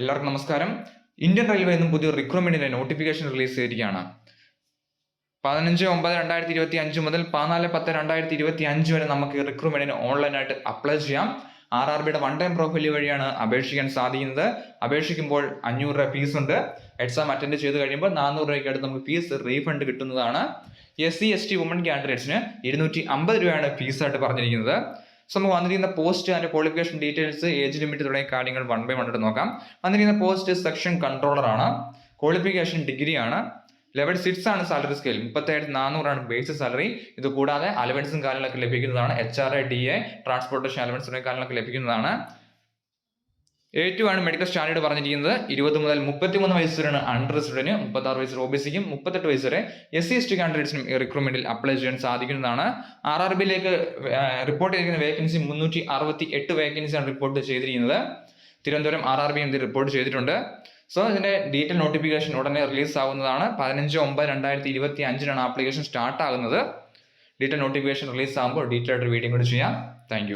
എല്ലാവർക്കും നമസ്കാരം. Indian railway നിന്നും പുതിയ റിക്രൂട്ട്മെന്റിന്റെ നോട്ടിഫിക്കേഷൻ റിലീസ് ചെയ്തിരിക്കുകയാണ്. പതിനഞ്ച് ഒമ്പത് രണ്ടായിരത്തി ഇരുപത്തി അഞ്ച് മുതൽ പതിനാല് പത്ത് രണ്ടായിരത്തി ഇരുപത്തി അഞ്ച് വരെ നമുക്ക് റിക്രൂട്ട്മെന്റിന് ഓൺലൈനായിട്ട് അപ്ലൈ ചെയ്യാം. ആർ ആർ ബിയുടെ വൺ ടൈം പ്രൊഫൈൽ വഴിയാണ് അപേക്ഷിക്കാൻ സാധിക്കുന്നത്. അപേക്ഷിക്കുമ്പോൾ അഞ്ഞൂറ് രൂപ ഫീസ് ഉണ്ട്. എക്സാം അറ്റൻഡ് ചെയ്ത് കഴിയുമ്പോൾ നാനൂറ് രൂപയ്ക്ക് അടുത്ത് നമുക്ക് ഫീസ് റീഫണ്ട് കിട്ടുന്നതാണ്. S C S T woman കാൻഡിഡേറ്റ്സിന് ഇരുന്നൂറ്റി അമ്പത് രൂപയാണ് ഫീസായിട്ട് പറഞ്ഞിരിക്കുന്നത്. സോ നമുക്ക് വന്നിരിക്കുന്ന പോസ്റ്റ് അതിന്റെ ക്വാളിഫിക്കേഷൻ ഡീറ്റെയിൽസ് ഏജ് ലിമിറ്റ് തുടങ്ങിയ കാര്യങ്ങൾ വൺ ബൈ വൺ ആയിട്ട് നോക്കാം. വന്നിരിക്കുന്ന പോസ്റ്റ് സെക്ഷൻ കൺട്രോളർ ആണ്. ക്വാളിഫിക്കേഷൻ ഡിഗ്രി ആണ്. ലെവൽ സിക്സ് ആണ് സാലറി സ്കെയിൽ മുപ്പത്തേഴായിരത്തി നാനൂറാണ് ബേസിക് സാലറി ഇത് കൂടാതെ അലവൻസും കാര്യങ്ങളൊക്കെ ലഭിക്കുന്നതാണ്. H R I D A transportation allowance തുടങ്ങിയ കാര്യങ്ങളൊക്കെ ലഭിക്കുന്നതാണ്. ഏറ്റവും ആണ് മെഡിക്കൽ സ്റ്റാൻഡേർഡ് പറഞ്ഞിരിക്കുന്നത്. ഇരുപത് മുതൽ മുപ്പത്തിമൂന്ന് വയസ്സ് വരെയാണ് അണ്ടർ റിസർഡിന് മുപ്പത്തി ആറ് വയസ്സ് ഒ ബി സിക്കും മുപ്പത്തെട്ട് വയസ്സ് വരെ എസ് സി എസ് ടി കാൻഡിഡേറ്റ്സിനും ഈ റിക്രൂട്ട്മെന്റിൽ അപ്ലൈ ചെയ്യാൻ സാധിക്കുന്നതാണ്. ആർ ആർ ബിയിലേക്ക് റിപ്പോർട്ട് ചെയ്തിരിക്കുന്ന വേക്കൻസി മുന്നൂറ്റി അറുപത്തി എട്ട് വേക്കൻസിയാണ് റിപ്പോർട്ട് ചെയ്തിരിക്കുന്നത്. തിരുവനന്തപുരം ആർ ആർ ബി ഇത് റിപ്പോർട്ട് ചെയ്തിട്ടുണ്ട്. സോ ഇതിന്റെ ഡീറ്റെയിൽ നോട്ടിഫിക്കേഷൻ ഉടനെ റിലീസ് ആവുന്നതാണ്. പതിനഞ്ച് ഒമ്പത് രണ്ടായിരത്തി ഇരുപത്തി അഞ്ചിനാണ് ആപ്ലിക്കേഷൻ സ്റ്റാർട്ട് ആകുന്നത്. ഡീറ്റെയിൽ നോട്ടിഫിക്കേഷൻ റിലീസ് ആകുമ്പോൾ ഡീറ്റെയിൽ ആയിട്ട് വീഡിയോ കൂടി ചെയ്യാം. താങ്ക്